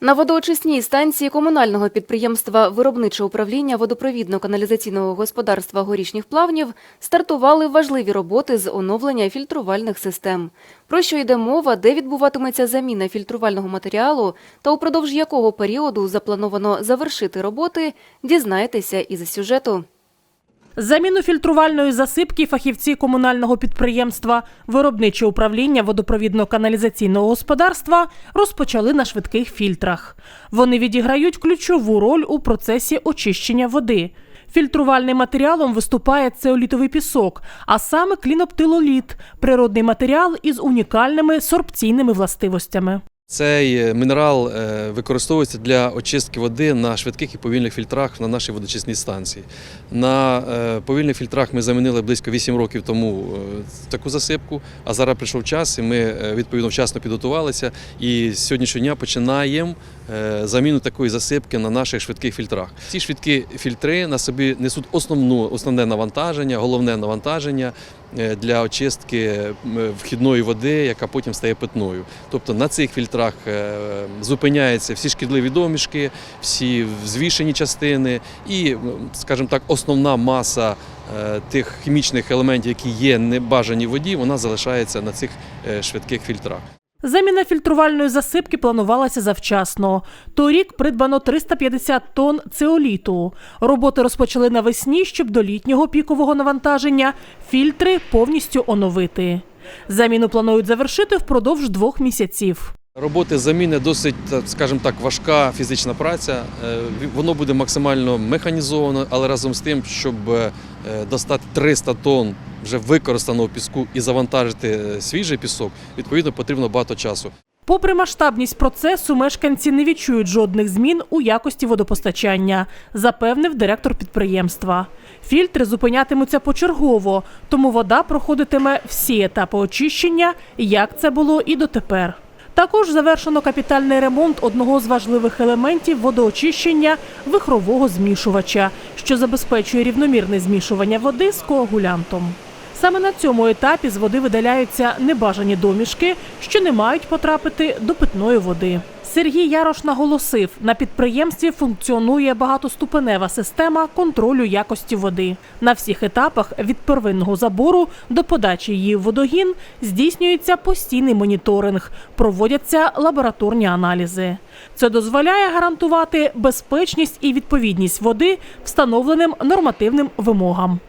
На водоочисній станції комунального підприємства Виробниче управління водопровідно-каналізаційного господарства горішніх плавнів стартували важливі роботи з оновлення фільтрувальних систем. Про що йде мова, де відбуватиметься заміна фільтрувального матеріалу та упродовж якого періоду заплановано завершити роботи, дізнаєтеся із сюжету. Заміну фільтрувальної засипки фахівці комунального підприємства Виробниче управління водопровідно-каналізаційного господарства розпочали на швидких фільтрах. Вони відіграють ключову роль у процесі очищення води. Фільтрувальним матеріалом виступає цеолітовий пісок, а саме кліноптилоліт – природний матеріал із унікальними сорбційними властивостями. Цей е, мінерал е, використовується для очистки води на швидких і повільних фільтрах на нашій водочисній станції. На е, повільних фільтрах ми замінили близько 8 років тому таку засипку, а зараз прийшов час, і ми відповідно вчасно підготувалися. І з сьогоднішнього дня починаємо заміну такої засипки на наших швидких фільтрах. Ці швидкі фільтри на собі несуть основну, основне навантаження, головне навантаження е, для очистки е, вхідної води, яка потім стає питною. Тобто на цих фільтрах е, зупиняються всі шкідливі домішки, всі звішені частини і, скажімо так, основна маса е, тих хімічних елементів, які є небажані в воді, вона залишається на цих е, швидких фільтрах. Заміна фільтрувальної засипки планувалася завчасно. Торік придбано 350 тонн цеоліту. Роботи розпочали навесні, щоб до літнього пікового навантаження фільтри повністю оновити. Заміну планують завершити впродовж двох місяців. Роботи заміни досить, так, скажімо так, важка фізична праця. Е, Воно буде максимально механізовано, але разом з тим, щоб е, достати 300 тонн вже використаного піску і завантажити е, свіжий пісок, відповідно потрібно багато часу. Попри масштабність процесу, мешканці не відчують жодних змін у якості водопостачання, запевнив директор підприємства. Фільтри зупинятимуться почергово, тому вода проходитиме всі етапи очищення, як це було і дотепер. Також завершено капітальний ремонт одного з важливих елементів водоочищення вихрового змішувача, що забезпечує рівномірне змішування води з коагулянтом. Саме на цьому етапі з води видаляються небажані домішки, що не мають потрапити до питної води. Сергій Ярош наголосив, на підприємстві функціонує багатоступенева система контролю якості води. На всіх етапах від первинного забору до подачі її в водогін здійснюється постійний моніторинг, проводяться лабораторні аналізи. Це дозволяє гарантувати безпечність і відповідність води встановленим нормативним вимогам.